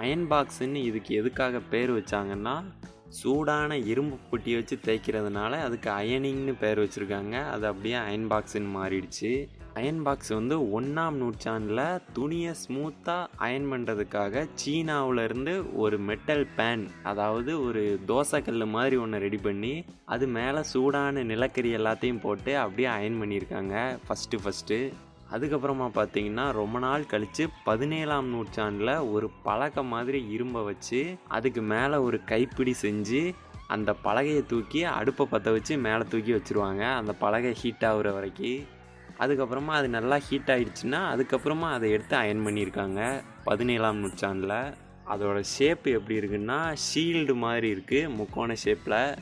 Iron பாக்ஸுன்னு இதுக்கு எதுக்காக பேர் வச்சாங்கன்னா சூடான இரும்பு பொட்டி வச்சு தேய்க்கிறதுனால அதுக்கு அயனிங்னு பேர் வச்சுருக்காங்க. அது அப்படியே அயன் பாக்ஸுன்னு மாறிடுச்சு. அயன் பாக்ஸ் வந்து ஒன்றாம் நூற்றாண்டில் துணியை ஸ்மூத்தாக அயன் பண்ணுறதுக்காக சீனாவிலேருந்து ஒரு மெட்டல் பேன் அதாவது ஒரு தோசைக்கல் மாதிரி ஒன்று ரெடி பண்ணி அது மேலே சூடான நிலக்கரி எல்லாத்தையும் போட்டு அப்படியே அயன் பண்ணியிருக்காங்க. First first. அதுக்கப்புறமா பார்த்தீங்கன்னா ரொம்ப நாள் கழித்து பதினேழாம் நூற்றாண்டில் ஒரு பலகை மாதிரி இரும்பை வச்சு அதுக்கு மேலே ஒரு கைப்பிடி செஞ்சு அந்த பலகையை தூக்கி அடுப்பை பற்ற வச்சு மேலே தூக்கி வச்சுருவாங்க. அந்த பலகை ஹீட் ஆகுற வரைக்கும் அதுக்கப்புறமா அது நல்லா ஹீட் ஆகிடுச்சுன்னா அதுக்கப்புறமா அதை எடுத்து அயன் பண்ணியிருக்காங்க. பதினேழாம் நூற்றாண்டில். அதோடய ஷேப் எப்படி இருக்குன்னா ஷீல்டு மாதிரி இருக்குது முக்கோண ஷேப்பில்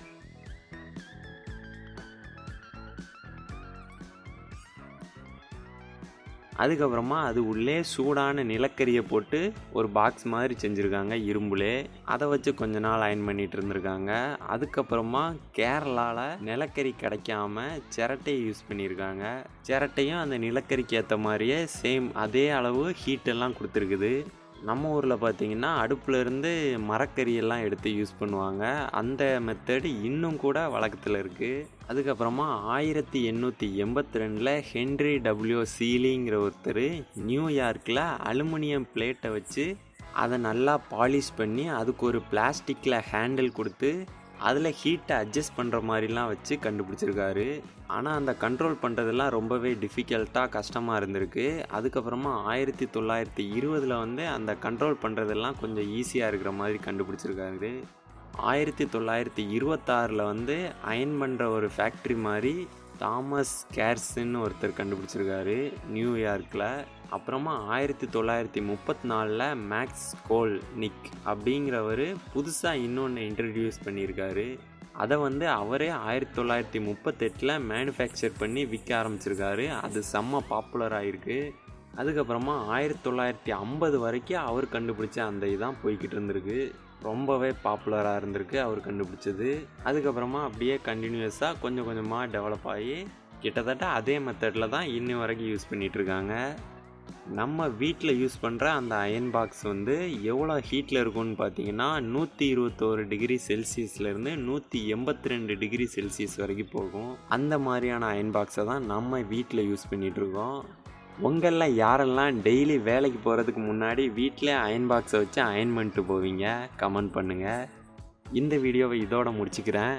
அதுக்கப்புறமா அது உள்ளே சூடான நிலக்கரியை போட்டு ஒரு பாக்ஸ் மாதிரி செஞ்சுருக்காங்க இரும்புலே. அதை வச்சு கொஞ்ச நாள் அயன் பண்ணிட்டு இருந்திருக்காங்க. அதுக்கப்புறமா கேரளாவில் நிலக்கரி கிடைக்காம சிரட்டையை யூஸ் பண்ணியிருக்காங்க சிரட்டையும் அந்த நிலக்கரிக்கு ஏற்ற மாதிரியே சேம் அதே அளவு ஹீட்டெல்லாம் கொடுத்துருக்குது. நம்ம ஊரில் பார்த்தீங்கன்னா அடுப்புல இருந்து மரக்கறியெல்லாம் எடுத்து யூஸ் பண்ணுவாங்க. அந்த மெத்தடு இன்னும் கூட வழக்கத்தில் இருக்குது அதுக்கப்புறமா ஆயிரத்தி எண்ணூற்றி எண்பத்தி ரெண்டில் ஹென்ரி டபிள்யூ சீலிங்கிற ஒருத்தர் நியூயார்க்கில் அலுமினியம் பிளேட்டை வச்சு அதை நல்லா பாலிஷ் பண்ணி அதுக்கு ஒரு பிளாஸ்டிக்கில் ஹேண்டில் கொடுத்து அதில் ஹீட்டை அட்ஜஸ்ட் பண்ணுற மாதிரிலாம் வச்சு கண்டுபிடிச்சிருக்காரு. ஆனால் அந்த கண்ட்ரோல் பண்ணுறதெல்லாம் ரொம்பவே டிஃபிகல்ட்டாக கஷ்டமாக இருந்திருக்கு. அதுக்கப்புறமா ஆயிரத்தி தொள்ளாயிரத்தி இருபதில் வந்து அந்த கண்ட்ரோல் பண்ணுறதெல்லாம் கொஞ்சம் ஈஸியாக இருக்கிற மாதிரி கண்டுபிடிச்சிருக்காரு. ஆயிரத்தி தொள்ளாயிரத்தி இருபத்தாறில் வந்து அயன் பண்ணுற ஒரு ஃபேக்ட்ரி மாதிரி தாமஸ் கேர்ஸ்ன்னு ஒருத்தர் கண்டுபிடிச்சிருக்காரு நியூயார்க்கில் அப்புறமா ஆயிரத்தி தொள்ளாயிரத்தி முப்பத்தி நாலில் மேக்ஸ் கோல் நிக் அப்படிங்கிறவர் புதுசாக இன்னொன்று இன்ட்ரடியூஸ் பண்ணியிருக்காரு. அதை வந்து அவரே ஆயிரத்தி தொள்ளாயிரத்தி முப்பத்தெட்டில் மேனுஃபேக்சர் பண்ணி விற்க ஆரம்பிச்சிருக்காரு. அது செம்ம பாப்புலராக ஆகிருக்கு அதுக்கப்புறமா ஆயிரத்தி தொள்ளாயிரத்தி ஐம்பது வரைக்கும் அவர் கண்டுபிடிச்ச அந்த இதான் போய்கிட்டு இருந்திருக்கு. ரொம்பவே பாப்புலராக இருந்திருக்கு. அவர் கண்டுபிடிச்சது. அதுக்கப்புறமா அப்படியே கண்டினியூஸாக கொஞ்சம் கொஞ்சமாக டெவலப் ஆகி கிட்டத்தட்ட அதே மெத்தடில் தான் இன்னி வரைக்கும் யூஸ் பண்ணிகிட்டு இருக்காங்க நம்ம வீட்டில் யூஸ் பண்ணுற அந்த அயன் பாக்ஸ் வந்து எவ்வளோ ஹீட்டில் இருக்கும்னு பார்த்தீங்கன்னா நூற்றி இருபத்தோரு டிகிரி செல்சியஸ்லேருந்து நூற்றி எண்பத்தி ரெண்டு டிகிரி செல்சியஸ் வரைக்கும் போகும். அந்த மாதிரியான அயன் பாக்ஸை தான் நம்ம வீட்டில் யூஸ் பண்ணிகிட்ருக்கோம் உங்களில் யாரெல்லாம் டெய்லி வேலைக்கு போகிறதுக்கு முன்னாடி வீட்டிலே அயன் பாக்ஸை வச்சு அயன் பண்ணிட்டு போவீங்க? கமெண்ட் பண்ணுங்கள் இந்த வீடியோவை இதோட முடிச்சுக்கிறேன்.